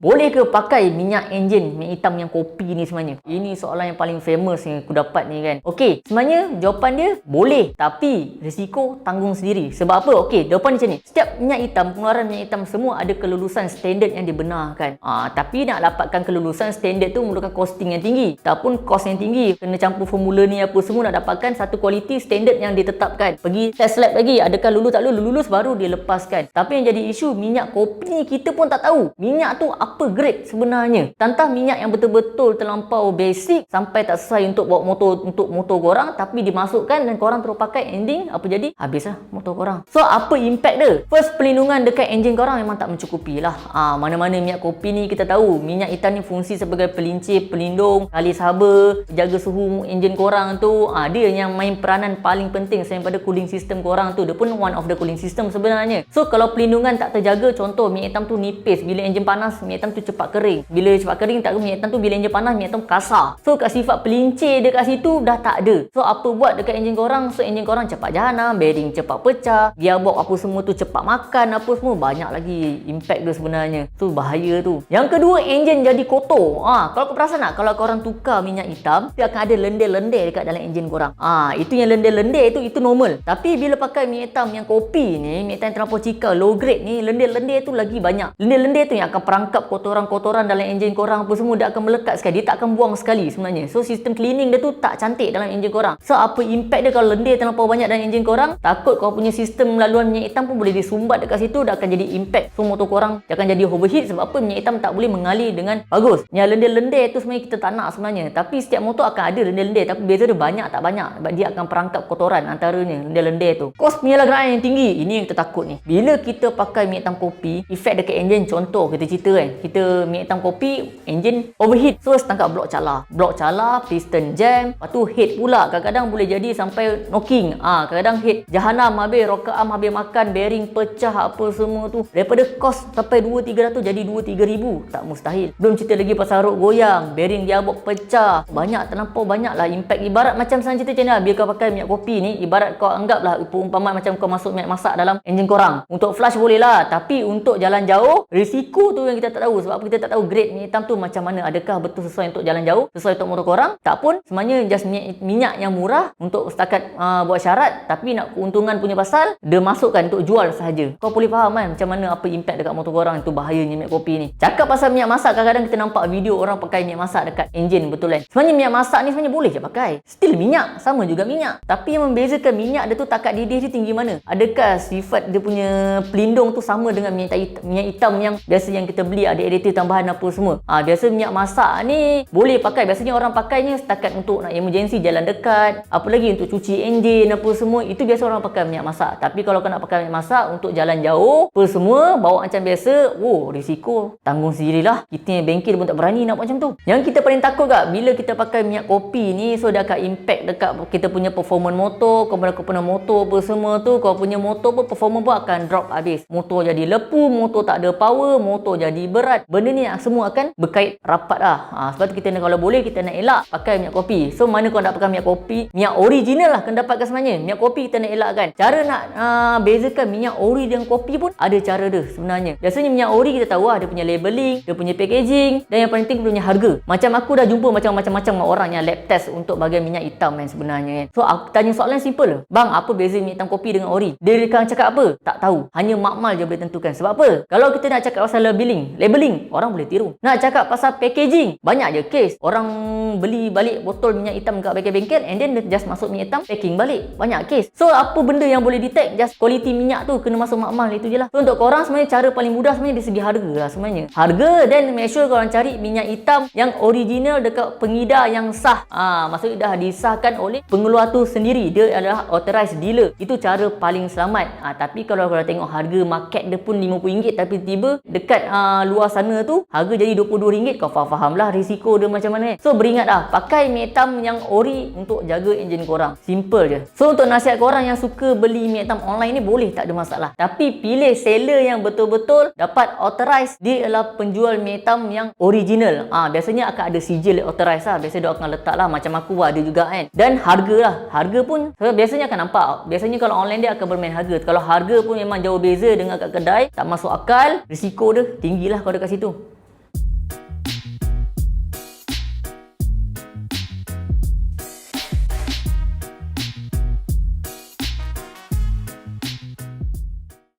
Boleh ke pakai minyak enjin, minyak hitam yang kopi ni sebenarnya? Ini soalan yang paling famous yang aku dapat ni kan. Okey, sebenarnya jawapan dia boleh. Tapi risiko tanggung sendiri. Sebab apa? Okey, jawapan macam ni. Setiap minyak hitam, pengeluaran minyak hitam semua ada kelulusan standard yang dibenarkan. Ah, tapi nak dapatkan kelulusan standard tu memerlukan costing yang tinggi. Ataupun cost yang tinggi. Kena campur formula ni apa semua nak dapatkan satu kualiti standard yang ditetapkan. Pergi test lab lagi. Adakah lulus tak lulus? Lulus baru dia lepaskan. Tapi yang jadi isu minyak kopi ni kita pun tak tahu. Minyak tu apa grade sebenarnya. Tantang minyak yang betul-betul terlampau basic sampai tak sesuai untuk bawa motor untuk motor korang tapi dimasukkan dan korang terus pakai ending apa jadi? Habislah motor korang. So apa impact dia? First pelindungan dekat enjin korang memang tak mencukupi lah. Ah, mana-mana minyak kopi ni kita tahu minyak hitam ni fungsi sebagai pelincir, pelindung, tali saber, jaga suhu enjin korang tu. Ah, dia yang main peranan paling penting selain pada cooling system korang tu. Dia pun one of the cooling system sebenarnya. So kalau pelindungan tak terjaga contoh minyak hitam tu nipis bila enjin panas minyak hitam tu cepat kering. Bila cepat kering tak minyak hitam tu bila enjin panas minyak hitam kasar. So kat sifat pelincir dekat situ dah tak ada. So apa buat dekat enjin korang? So enjin korang cepat jahanam, bearing cepat pecah, gearbox apa semua tu cepat makan apa semua banyak lagi impact dia sebenarnya. Tu bahaya tu. Yang kedua enjin jadi kotor. Ha, kalau kau perasan tak kalau korang tukar minyak hitam, dia akan ada lendir-lendir dekat dalam enjin korang. Ha, itu yang lendir-lendir itu itu normal. Tapi bila pakai minyak hitam yang kopi ni, minyak hitam terlampau cikal, low grade ni, lendir-lendir tu lagi banyak. Lendir-lendir tu yang akan perangkap kotoran-kotoran dalam enjin korang apa semua dia akan melekat sekali. Dia tak akan buang sekali sebenarnya. So sistem cleaning dia tu tak cantik dalam enjin korang. So apa impact dia kalau lendir terlampau banyak dalam enjin korang? Takut kau punya sistem laluan minyak hitam pun boleh disumbat dekat situ dia akan jadi impact. So motor korang dia akan jadi overheat sebab apa minyak hitam tak boleh mengalir dengan bagus. Yang lendir-lendir tu sebenarnya kita tak nak sebenarnya. Tapi setiap motor akan ada lendir-lendir tapi beza dia banyak tak banyak sebab dia akan perangkap kotoran antaranya lendir-lendir tu. Kos penyalahgunaan yang tinggi. Ini yang kita takut ni. Bila kita pakai minyak hitam kopi, efek dekat enjin contoh kita cerita kan. Kita minyak hitam kopi, enjin overheat. Terus tangkap blok cala. Blok cala, piston jam. Lepas tu head pula. Kadang-kadang boleh jadi sampai knocking. Ah, ha, kadang-kadang head jahanam habis, rocker arm habis makan, bearing pecah apa semua tu. Daripada kos sampai 2-300 jadi 2-3 ribu. Tak mustahil. Belum cerita lagi pasal rok goyang, bearing gearbox pecah. Banyak, terlampau banyak lah impact. Ibarat macam saya cerita ni lah. Bila kau pakai minyak kopi ni, ibarat kau anggaplah perumpamaan macam kau masuk minyak masak dalam enjin korang. Untuk flush boleh lah. Tapi untuk jalan jauh, risiko tu yang kita tak tahu. Sebab apa kita tak tahu grade minyak hitam tu macam mana. Adakah betul sesuai untuk jalan jauh? Sesuai untuk motor korang? Tak pun. Sebenarnya just minyak, minyak yang murah untuk setakat uh, buat syarat. Tapi nak keuntungan punya pasal, dia masukkan untuk jual sahaja. Kau boleh faham kan macam mana apa impact dekat motor korang. Itu bahayanya minyak kopi ni. Cakap pasal minyak masak, kadang-kadang kita nampak video orang pakai minyak masak dekat enjin betul kan. Sebenarnya minyak masak ni sebenarnya boleh je pakai. Still minyak. Sama juga minyak. Tapi yang membezakan minyak dia tu takat didih dia tinggi mana? Adakah sifat dia punya pelindung tu sama dengan minyak minyak hitam yang biasa yang kita beli ada additive tambahan apa semua. Ha, biasa minyak masak ni boleh pakai. Biasanya orang pakainya setakat untuk nak emergency jalan dekat. Apa lagi untuk cuci enjin apa semua. Itu biasa orang pakai minyak masak. Tapi kalau kau nak pakai minyak masak untuk jalan jauh apa semua bawa macam biasa. Oh risiko tanggung sendirilah. Kita yang bengkel pun tak berani nak buat macam tu. Yang kita paling takut kak bila kita pakai minyak kopi ni so dia akan impact dekat kita punya performance motor. Kemudian kau punya motor apa semua tu. Kau punya motor pun performance pun akan drop habis. Motor jadi lepu. Motor tak ada power. Motor jadi berat. Benda ni semua akan berkait rapat lah. Ha, sebab tu kita nak kalau boleh kita nak elak pakai minyak kopi. So mana kau nak pakai minyak kopi? Minyak original lah kena dapatkan sebenarnya. Minyak kopi kita nak elakkan. Cara nak uh, bezakan minyak ori dengan kopi pun ada cara dia sebenarnya. Biasanya minyak ori kita tahu lah dia punya labeling, dia punya packaging dan yang paling penting punya harga. Macam aku dah jumpa macam-macam orang yang lab test untuk bagian minyak hitam kan sebenarnya kan. So aku tanya soalan simple. Bang apa beza minyak hitam kopi dengan ori? Dia akan cakap apa? Tak tahu. Hanya makmal je boleh tentukan. Sebab apa? Kalau kita nak cakap pasal labeling, labeling orang boleh tiru. Nak cakap pasal packaging, banyak je case. Orang beli balik botol minyak hitam kat bengkel-bengkel and then just masuk minyak hitam, packing balik. Banyak case. So apa benda yang boleh detect just kualiti minyak tu kena masuk makmal itu je lah. So untuk korang sebenarnya cara paling mudah sebenarnya dari segi harga lah sebenarnya. Harga dan make sure korang cari minyak hitam yang original dekat pengedar yang sah. Ah, ha, maksudnya dah disahkan oleh pengeluar tu sendiri. Dia adalah authorized dealer. Itu cara paling selamat. Ha, tapi kalau korang tengok harga market dia pun RM50 tapi tiba dekat uh, luar sana tu harga jadi RM22 kau faham-faham lah risiko dia macam mana. So beringat dah pakai hitam yang ori untuk jaga enjin korang. Simple je. So untuk nasihat korang yang suka beli hitam online ni boleh tak ada masalah. Tapi pilih seller yang betul-betul dapat authorize dia adalah penjual hitam yang original. Ah ha, biasanya akan ada sijil authorize lah. Biasanya dia akan letak lah macam aku ada juga kan. Dan harga lah. Harga pun so, biasanya akan nampak. Biasanya kalau online dia akan bermain harga. Kalau harga pun memang jauh beza dengan kat kedai tak masuk akal risiko dia tinggilah kalau dekat situ